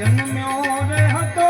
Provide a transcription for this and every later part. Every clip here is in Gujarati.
જન્મ્યો રે હતો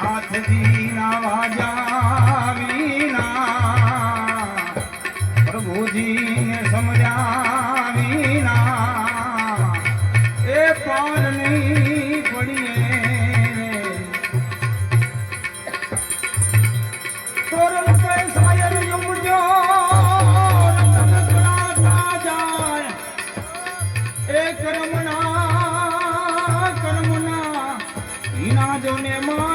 હાથથી નાવા જાવીના પ્રભુજીને સમજાવીના. એ પાર નહીં પડીએ તોરણ પૈસા યુમજો એ કર્મના કર્મના ઇના જોને માં